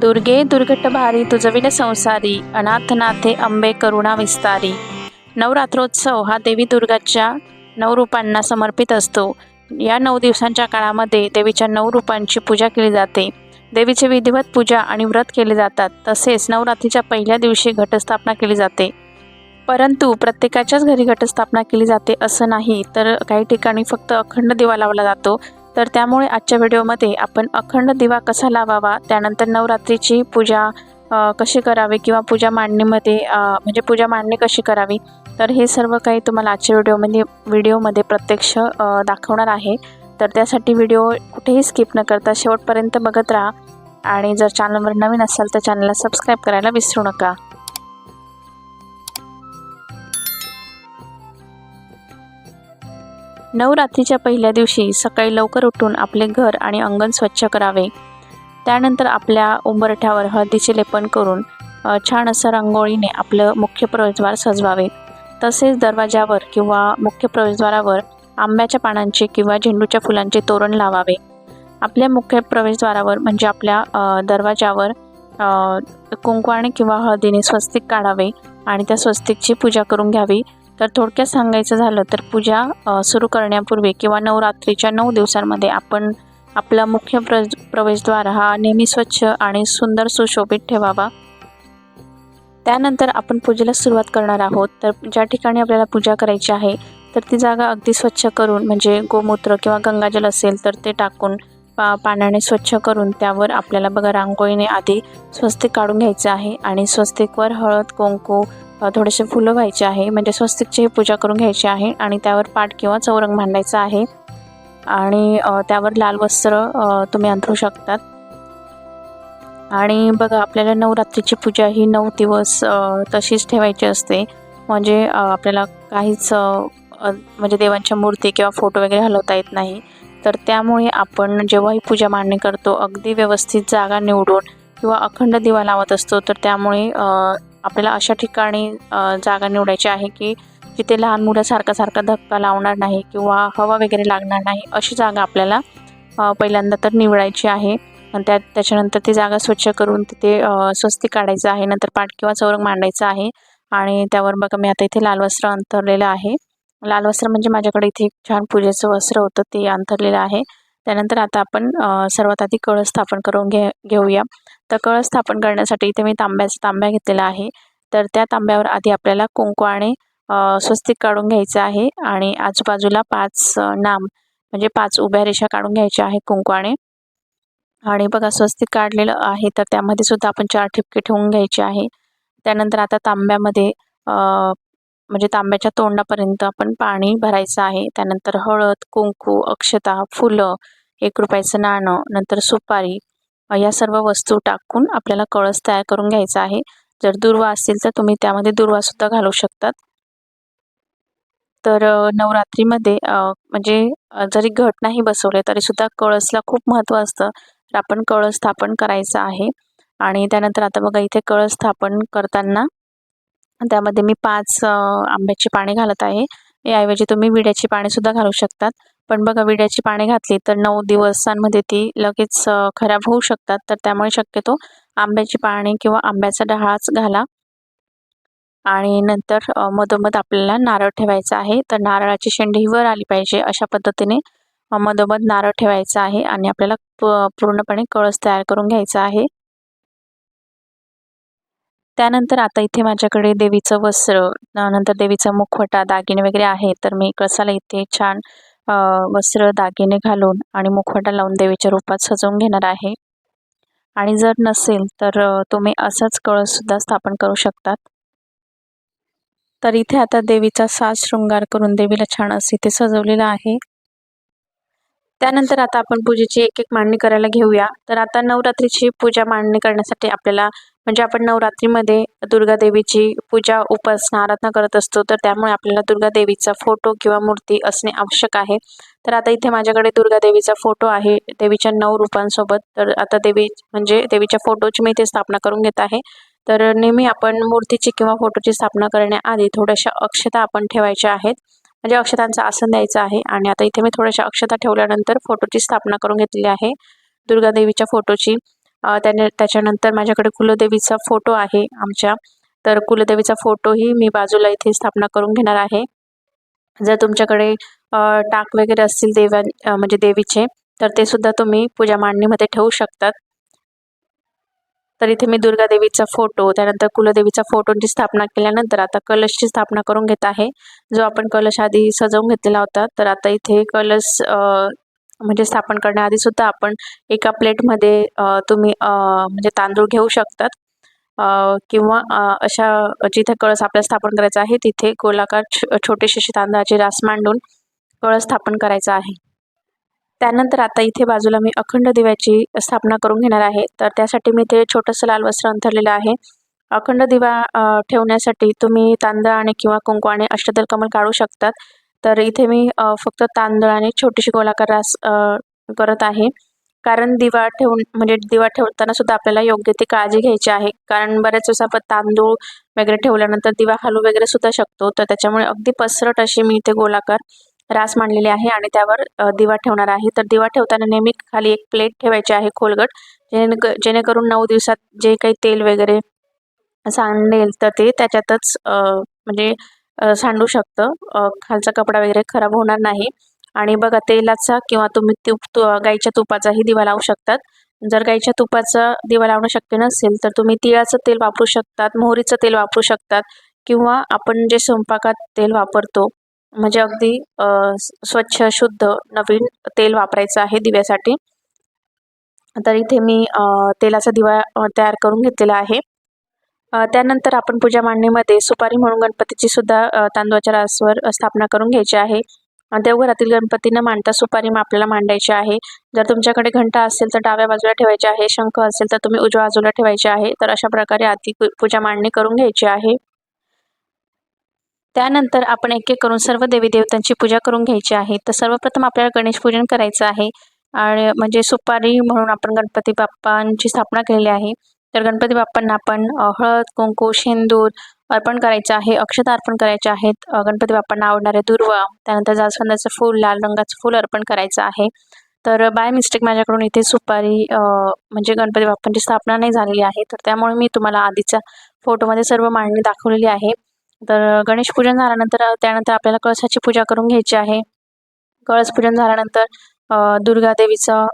दुर्गे दुर्घट भारी संसारी अनाथनाथे अंबे करुणा विस्तारी. नवरात्रोत्सव हा देवी दुर्गाच्या नऊ रूपांना समर्पित असतो. या नऊ दिवसांच्या काळामध्ये देवीच्या नऊ रूपांची पूजा केली जाते. देवीचे विधिवत पूजा आणि व्रत केले जातात. तसेच नवरात्रीच्या पहिल्या दिवशी घटस्थापना केली जाते. परंतु प्रत्येकाच्याच घरी घटस्थापना केली जाते असं नाही तर काही ठिकाणी फक्त अखंड दिवा लावला जातो. तर त्यामुळे आजच्या व्हिडिओमध्ये आपण अखंड दिवा कसा लावावा त्यानंतर नवरात्रीची पूजा कशी करावी किंवा पूजा मांडणीमध्ये म्हणजे पूजा मांडणी कशी करावी तर हे सर्व काही तुम्हाला आजच्या व्हिडिओमध्ये व्हिडिओमध्ये प्रत्यक्ष दाखवणार आहे. तर त्यासाठी व्हिडिओ कुठेही स्किप न करता शेवटपर्यंत बघत राहा. आणि जर चॅनलवर नवीन असाल तर चॅनलला सबस्क्राईब करायला विसरू नका. नवरात्रीच्या पहिल्या दिवशी सकाळी लवकर उठून आपले घर आणि अंगण स्वच्छ करावे. त्यानंतर आपल्या उंबरठ्यावर हळदीचे लेपन करून छान असं रांगोळीने आपलं मुख्य प्रवेशद्वार सजवावे. तसेच दरवाजावर किंवा मुख्य प्रवेशद्वारावर आंब्याच्या पानांचे किंवा झेंडूच्या फुलांचे तोरण लावावे. आपल्या मुख्य प्रवेशद्वारावर म्हणजे आपल्या दरवाजावर अ, कुंकवाने किंवा हळदीने स्वस्तिक काढावे आणि त्या स्वस्तिकची पूजा करून घ्यावी. तर थोडक्यात सांगायचं झालं तर पूजा सुरू करण्यापूर्वी किंवा नवरात्रीच्या नऊ दिवसांमध्ये आपण आपला मुख्य प्र प्रवेशद्वार हा नेहमी स्वच्छ आणि सुंदर सुशोभित ठेवावा. त्यानंतर आपण पूजेला सुरुवात करणार आहोत. तर ज्या ठिकाणी आपल्याला पूजा करायची आहे तर ती जागा अगदी स्वच्छ करून म्हणजे गोमूत्र किंवा गंगाजल असेल तर ते टाकून पा पाण्याने स्वच्छ करून त्यावर आपल्याला बघा रांगोळीने आधी स्वस्तिक काढून घ्यायचं आहे. आणि स्वस्तिकवर हळद कुंकू थोडेसे फुलं व्हायचे आहे. म्हणजे स्वस्तिकची पूजा करून घ्यायची आहे आणि त्यावर पाठ किंवा चौरंग मांडायचा आहे. आणि त्यावर लाल वस्त्र तुम्ही अंथरू शकतात. आणि बघा आपल्याला नवरात्रीची पूजा ही नऊ दिवस तशीच ठेवायची असते. म्हणजे आपल्याला काहीच म्हणजे देवांच्या मूर्ती किंवा फोटो वगैरे हलवता येत नाही. तर त्यामुळे आपण जेव्हा ही पूजा मांडणी करतो अगदी व्यवस्थित जागा निवडून किंवा अखंड दिवा लावत असतो तर त्यामुळे आपल्याला अशा ठिकाणी जागा निवडायची आहे की जिथे लहान मुलं सारखा सारखा धक्का लावणार नाही किंवा हवा वगैरे लागणार नाही अशी जागा आपल्याला पहिल्यांदा तर निवडायची आहे. आणि त्या त्याच्यानंतर ती जागा स्वच्छ करून तिथे स्वस्ती काढायचं आहे नंतर पाठ किंवा चौरंग मांडायचं आहे. आणि त्यावर बघा मी आता इथे लाल वस्त्र अंथरलेलं आहे. लाल वस्त्र म्हणजे माझ्याकडे इथे एक छान पूजेचं वस्त्र होतं ते अंथरलेलं आहे. त्यानंतर आता आपण सर्वात आधी कळस स्थापन करून घे घेऊया. तर कळस स्थापन करण्यासाठी इथे मी तांब्याचा तांब्या घेतलेला आहे. तर त्या तांब्यावर आधी आपल्याला कुंकवाने स्वस्तिक काढून घ्यायचं आहे आणि आजूबाजूला पाच नाम म्हणजे पाच उभ्या रेषा काढून घ्यायच्या आहे कुंकवाने आणि. बघा स्वस्तिक काढलेलं आहे तर त्यामध्ये सुद्धा आपण चार ठिपके ठेवून घ्यायचे आहे. त्यानंतर आता तांब्यामध्ये म्हणजे तांब्याच्या तोंडापर्यंत आपण पाणी भरायचं आहे. त्यानंतर हळद कुंकू अक्षता फुलं एक रुपयाचं नाणं नंतर सुपारी या सर्व वस्तू टाकून आपल्याला कळस तयार करून घ्यायचा आहे. जर दुर्वा असतील तर तुम्ही त्यामध्ये दुर्वासुद्धा घालू शकतात. तर नवरात्रीमध्ये म्हणजे जरी घट नाही बसवले तरीसुद्धा कळसला खूप महत्त्व असतं. तर आपण कळस स्थापन करायचं आहे. आणि त्यानंतर आता बघा इथे कळस स्थापन करताना त्यामध्ये मी पाच आंब्याची पाने घालत आहे. याऐवजी तुम्ही विड्याची पानेसुद्धा घालू शकतात. पण बघा विड्याची पाने घातली तर नऊ दिवसांमध्ये ती लगेच खराब होऊ शकतात. तर त्यामुळे शक्यतो आंब्याची पाने किंवा आंब्याचा डहाळच घाला. आणि नंतर मधोमध आपल्याला नारळ ठेवायचा आहे. तर नारळाची शेंडी वर आली पाहिजे अशा पद्धतीने मधोमध नारळ ठेवायचा आहे. आणि आपल्याला पूर्णपणे कळस तयार करून घ्यायचा आहे. त्यानंतर आता इथे माझ्याकडे देवीचं वस्त्र नंतर देवीचा मुखवटा दागिने वगैरे आहे तर मी कळसाला इथे छान वस्त्र दागिने घालून आणि मुखवटा लावून देवीच्या रूपात सजवून घेणार आहे. आणि जर नसेल तर तुम्ही असाच कळससुद्धा स्थापन करू शकतात. तर इथे आता देवीचा साज शृंगार करून देवीला छान असं इथे सजवलेलं आहे. त्यानंतर आता आपण पूजेची एक एक मांडणी करायला घेऊया. तर आता नवरात्रीची पूजा मांडणी करण्यासाठी आपल्याला म्हणजे आपण नवरात्रीमध्ये दुर्गा देवीची पूजा उपासना आराधना करत असतो तर त्यामुळे आपल्याला दुर्गा देवीचा फोटो किंवा मूर्ती असणे आवश्यक आहे. तर आता इथे माझ्याकडे दुर्गा देवीचा फोटो आहे देवीच्या नऊ रूपांसोबत. तर आता देवी म्हणजे देवीच्या फोटोची मी इथे स्थापना करून घेत आहे. तर नेहमी आपण मूर्तीची किंवा फोटोची स्थापना करण्याआधी थोड्याशा अक्षता आपण ठेवायच्या आहेत. म्हणजे अक्षतांचं आसन द्यायचं आहे आणि आता इथे मी थोड्याशा अक्षता ठेवल्यानंतर फोटोची स्थापना करून घेतलेली आहे दुर्गा देवीच्या फोटोची. त्याने त्याच्यानंतर माझ्याकडे कुलदेवीचा फोटो आहे आमच्या. तर कुलदेवीचा फोटोही मी बाजूला इथे स्थापना करून घेणार आहे. जर तुमच्याकडे टाक वगैरे असतील देवा म्हणजे देवीचे तर ते सुद्धा तुम्ही पूजा मांडणीमध्ये ठेवू शकतात. तर इथे मी दुर्गा देवीचा फोटो त्यानंतर कुलदेवीचा फोटोची स्थापना केल्यानंतर आता कलशची स्थापना करून घेत आहे. जो आपण कलश आधी सजवून घेतलेला होता तर आता इथे कलश म्हणजे स्थापन करण्याआधी सुद्धा आपण एका प्लेटमध्ये तुम्ही म्हणजे तांदूळ घेऊ शकतात. किंवा अशा जिथे कळस आपल्याला स्थापन करायचा आहे तिथे गोलाकार छ छोटेसे तांदळाचे रास मांडून कळस स्थापन करायचा आहे. त्यानंतर आता इथे बाजूला मी अखंड दिव्याची स्थापना करून घेणार आहे. तर त्यासाठी मी इथे छोटंसं लाल वस्त्र अंथरलेलं आहे. अखंड दिवा ठेवण्यासाठी तुम्ही तांदळाने किंवा कुंकवाने अष्टदल कमल काढू शकतात. तर इथे मी फक्त तांदळाने छोटीशी गोलाकार रास करत आहे. कारण दिवा ठेवून म्हणजे दिवा ठेवताना सुद्धा आपल्याला योग्य ती काळजी घ्यायची आहे. कारण बऱ्याच वेळेस आपण तांदूळ वगैरे ठेवल्यानंतर दिवा हलू वगैरे सुद्धा शकतो. तर त्याच्यामुळे अगदी पसरट अशी मी इथे गोलाकार रास मांडलेली आहे आणि त्यावर दिवा ठेवणार आहे. तर दिवा ठेवताना नेहमी खाली एक प्लेट ठेवायची आहे खोलगट. जेणे जेणेकरून नऊ दिवसात जे काही तेल वगैरे सांडेल तर ते त्याच्यातच म्हणजे सांडू शकतं. खालचा कपडा वगैरे खराब होणार नाही. आणि बघा तेलाचा किंवा तुम्ही तूप तु गाईच्या तुपाचाही दिवा लावू शकतात. जर गाईच्या तुपाचा दिवा लावणं शक्य नसेल तर तुम्ही तिळाचं तेल वापरू शकतात मोहरीचं तेल वापरू शकतात किंवा आपण जे स्वयंपाकात तेल वापरतो म्हणजे अगदी स्वच्छ शुद्ध नवीन तेल वापरायचं आहे दिव्यासाठी तर इथे मी तेलाचा दिवा तयार करून घेतलेला आहे. त्यानंतर आपण पूजा मांडणीमध्ये सुपारी म्हणून गणपतीची सुद्धा तांदूळाच्या रासवर स्थापना करून घ्यायची आहे. देवघरातील गणपती न मांडता सुपारी मा- आपल्याला मांडायची आहे. जर तुमच्याकडे घंटा असेल तर डाव्या बाजूला ठेवायची आहे. शंख असेल तर तुम्ही उजव्या बाजूला ठेवायचे आहे. तर अशा प्रकारे आधी पूजा मांडणी करून घ्यायची आहे. त्यानंतर आपण एक एक करून सर्व देवी देवतांची पूजा करून घ्यायची आहे. तर सर्वप्रथम आपल्याला गणेश पूजन करायचं आहे. आणि म्हणजे सुपारी म्हणून आपण गणपती बाप्पांची स्थापना केलेली आहे. तर गणपती बाप्पांना आपण हळद कुंकू शेंदूर अर्पण करायचं आहे. अक्षता अर्पण करायचे आहेत. गणपती बाप्पांना आवडणारे दुर्वा त्यानंतर जास्वंदाचं फूल लाल रंगाचं फूल अर्पण करायचं आहे. तर बाय मिस्टेक माझ्याकडून इथे सुपारी म्हणजे गणपती बाप्पांची स्थापना नाही झालेली आहे. तर त्यामुळे मी तुम्हाला आधीच्या फोटोमध्ये सर्व मांडणी दाखवलेली आहे. तर गणेश पूजन झाल्यानंतर त्यानंतर आपल्याला कळसाची पूजा करून घ्यायची आहे. कळस पूजन झाल्यानंतर दुर्गा देवीचं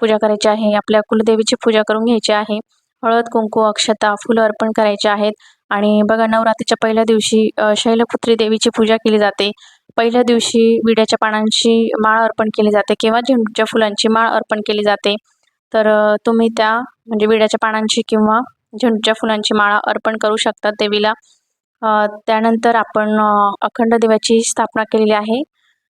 पूजा करायची आहे. आपल्या कुलदेवीची पूजा करून घ्यायची आहे. हळद कुंकू अक्षता फुलं अर्पण करायचे आहेत. आणि बघा नवरात्रीच्या पहिल्या दिवशी शैलपुत्री देवीची पूजा केली जाते. पहिल्या दिवशी विड्याच्या पानांची माळ अर्पण केली जाते किंवा झेंडूच्या फुलांची माळ अर्पण केली जाते. तर तुम्ही त्या म्हणजे विड्याच्या पानांची किंवा झेंडूच्या फुलांची माळा अर्पण करू शकता देवीला. त्यानंतर आपण अखंड दिव्याची स्थापना केलेली आहे.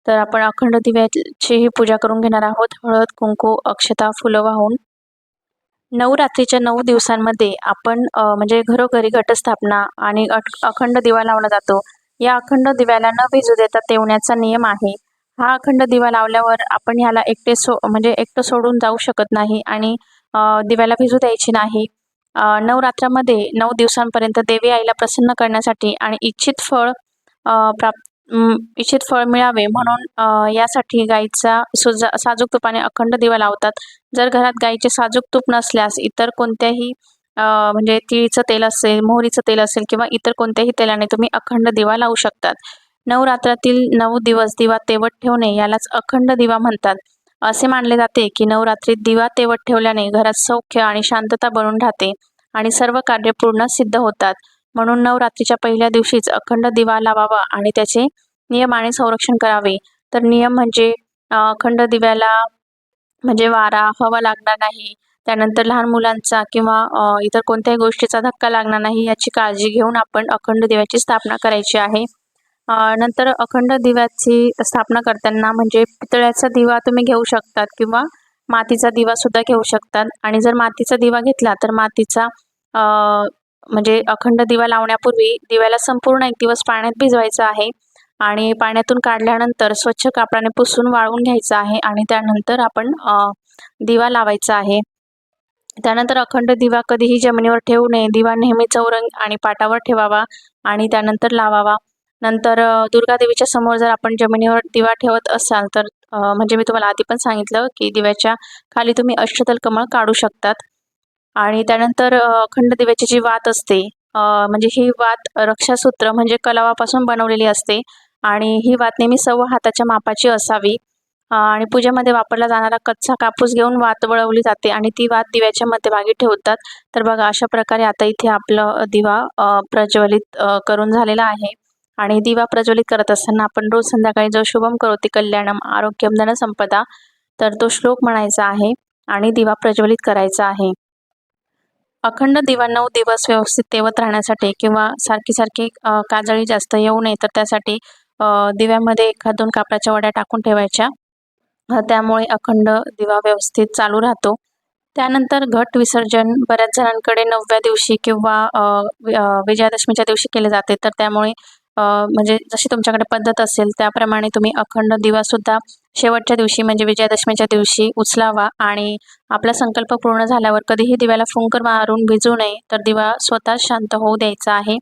तर आपण अखंड दिव्याचीही पूजा करून घेणार आहोत. हळद कुंकू अक्षता फुलं वाहून. नवरात्रीच्या नऊ दिवसांमध्ये आपण म्हणजे घरोघरी घटस्थापना आणि अखंड दिवा लावला जातो. या अखंड दिव्याला न भिजू देता तेवण्याचा नियम आहे. हा अखंड दिवा लावल्यावर आपण ह्याला एकटे सो म्हणजे एकटं सोडून जाऊ शकत नाही आणि दिव्याला भिजू द्यायची नाही. नवरात्रामध्ये नऊ दिवसांपर्यंत देवी आईला प्रसन्न करण्यासाठी आणि इच्छित फळ प्राप्त इच्छित फळ मिळावे म्हणून यासाठी गाईचा सुजा साजूक तुपाने अखंड दिवा लावतात. जर घरात गाईचे साजूक तूप नसल्यास इतर कोणत्याही म्हणजे तिळीचं तेल असेल मोहरीचं तेल असेल किंवा इतर कोणत्याही तेलाने तुम्ही अखंड दिवा लावू शकतात. नवरात्रातील नऊ दिवस दिवा तेवत ठेवणे यालाच अखंड दिवा म्हणतात. असे मानले जाते की नवरात्रीत दिवा तेवत ठेवल्याने घरात सौख्य आणि शांतता बनून राहते आणि सर्व कार्य पूर्ण सिद्ध होतात. म्हणून नवरात्रीच्या पहिल्या दिवशीच अखंड दिवा लावावा आणि त्याचे नियमाने संरक्षण करावे. तर नियम म्हणजे अखंड दिव्याला म्हणजे वारा हवा लागणार नाही. त्यानंतर लहान मुलांचा किंवा इतर कोणत्याही गोष्टीचा धक्का लागणार नाही याची काळजी घेऊन आपण अखंड दिव्याची स्थापना करायची आहे. नंतर अखंड दिव्याची स्थापना करताना म्हणजे पितळ्याचा दिवा तुम्ही घेऊ शकतात किंवा मातीचा दिवा सुद्धा घेऊ शकतात. आणि जर मातीचा दिवा घेतला तर मातीचा म्हणजे अखंड दिवा लावण्यापूर्वी दिव्याला संपूर्ण एक दिवस पाण्यात भिजवायचं आहे आणि पाण्यातून काढल्यानंतर स्वच्छ कापडाने पुसून वाळवून घ्यायचं आहे आणि त्यानंतर आपण दिवा लावायचा आहे. त्यानंतर अखंड दिवा कधीही जमिनीवर ठेवू नये. दिवा नेहमी चौरंग आणि पाटावर ठेवावा आणि त्यानंतर लावावा. नंतर दुर्गादेवीच्या समोर जर आपण जमिनीवर दिवा ठेवत असाल तर म्हणजे मी तुम्हाला आधी पण सांगितलं की दिव्याच्या खाली तुम्ही अष्टदल कमळ काढू शकतात. आणि त्यानंतर अखंड दिव्याची जी वात असते म्हणजे ही वात रक्षासूत्र म्हणजे कलावापासून बनवलेली असते आणि ही वात नेहमी सव्वा हाताच्या मापाची असावी. आणि पूजेमध्ये वापरला जाणारा कच्चा कापूस घेऊन वात वळवली जाते आणि ती वात दिव्याच्या मध्यभागी ठेवतात. तर बघा अशा प्रकारे आता इथे आपलं दिवा प्रज्वलित करून झालेला आहे. आणि दिवा प्रज्वलित करत असताना आपण रोज संध्याकाळी जो शुभम करोती कल्याणम आरोग्यम धन संपदा. तर तो श्लोक म्हणायचा आहे आणि दिवा प्रज्वलित करायचा आहे. अखंड दिवा नऊ दिवस व्यवस्थित तेवत राहण्यासाठी किंवा सारखी सारखी काजळी जास्त येऊ नये तर त्यासाठी दिव्यामध्ये एखाद दोन कापडाच्या वड्या टाकून ठेवायच्या. त्यामुळे अखंड दिवा व्यवस्थित चालू राहतो. त्यानंतर घट विसर्जन बऱ्याच जणांकडे नवव्या दिवशी किंवा विजयादशमीच्या दिवशी केले जाते तर त्यामुळे म्हणजे जशी तुमच्याकडे पद्धत असेल त्याप्रमाणे तुम्ही अखंड दिवासुद्धा शेवटच्या दिवशी म्हणजे विजयादशमीच्या दिवशी उचलावा आणि आपला संकल्प पूर्ण झाल्यावर कधीही दिव्याला फुंकर मारून भिजू नये तर दिवा स्वतः शांत होऊ द्यायचा आहे.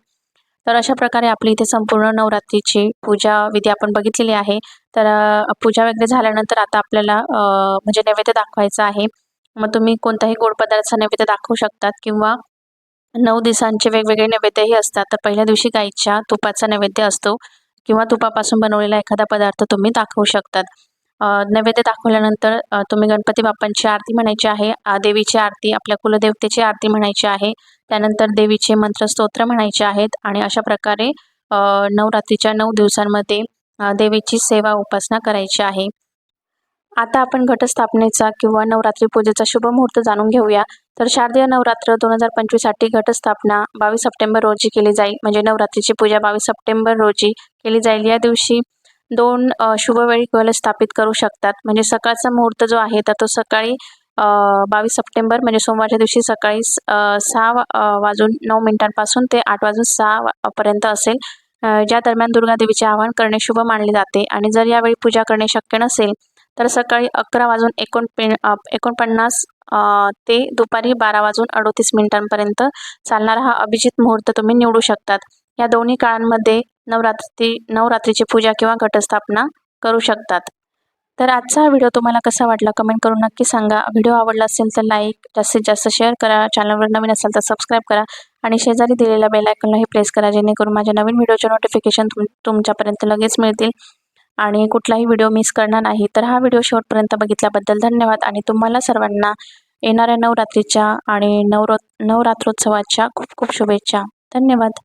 तर अशा प्रकारे आपली इथे संपूर्ण नवरात्रीची पूजा विधी आपण बघितलेली आहे. तर पूजा वगैरे झाल्यानंतर आता आपल्याला म्हणजे नैवेद्य दाखवायचा आहे. मग तुम्ही कोणताही गोड पदार्थ नैवेद्य दाखवू शकतात किंवा नऊ दिवसांचे वेगवेगळे नैवेद्यही असतात. तर पहिल्या दिवशी गाईच्या तुपाचा नैवेद्य असतो किंवा तुपापासून बनवलेला एखादा पदार्थ तुम्ही दाखवू शकतात. नैवेद्य दाखवल्यानंतर तुम्ही गणपती बाप्पांची आरती म्हणायची आहे. देवीची आरती आपल्या कुलदेवतेची आरती म्हणायची आहे. त्यानंतर देवीचे मंत्रस्तोत्र म्हणायचे आहेत आणि अशा प्रकारे नवरात्रीच्या नऊ दिवसांमध्ये देवीची सेवा उपासना करायची आहे. आता आपण घटस्थापनेचा किंवा नवरात्री पूजेचा शुभ मुहूर्त जाणून घेऊया. तर शारदीय नवरात्र दोन हजार पंचवीससाठी घटस्थापना बावीस सप्टेंबर रोजी केली जाईल म्हणजे नवरात्रीची पूजा बावीस सप्टेंबर रोजी केली जाईल. या दिवशी दोन शुभवेळी कल स्थापित करू शकतात. म्हणजे सकाळचा मुहूर्त जो आहे तर तो सकाळी बावीस सप्टेंबर म्हणजे सोमवारच्या दिवशी सकाळी सहा वाजून नऊ मिनिटांपासून ते आठ वाजून सहा पर्यंत असेल. ज्या दरम्यान दुर्गा देवीचे आवाहन करणे शुभ मानले जाते. आणि जर यावेळी पूजा करणे शक्य नसेल तर सकाळी अकरा वाजून एकोणपे एकोणपन्नास ते दुपारी बारा वाजून अडोतीस मिनिटांपर्यंत चालणारा हा अभिजित मुहूर्त तुम्ही निवडू शकतात. या दोन्ही काळांमध्ये नवरात्री नवरात्रीची पूजा किंवा घटस्थापना करू शकतात. तर आजचा हा व्हिडिओ तुम्हाला कसा वाटला कमेंट करून नक्की सांगा. व्हिडिओ आवडला असेल तर लाईक जास्तीत जास्त शेअर करा. चॅनलवर नवीन असेल तर सबस्क्राईब करा आणि शेजारी दिलेल्या बेल आयकॉनलाही प्रेस करा जेणेकरून माझ्या नवीन व्हिडिओचे नोटिफिकेशन तुम तुमच्यापर्यंत लगेच मिळतील. आणि कुठलाही व्हिडिओ मिस करणार नाही. तर हा व्हिडिओ शेवटपर्यंत बघितल्याबद्दल धन्यवाद. आणि तुम्हाला सर्वांना येणाऱ्या नवरात्रीच्या आणि नवरो नवरात्रोत्सवाच्या खूप खूप शुभेच्छा. धन्यवाद.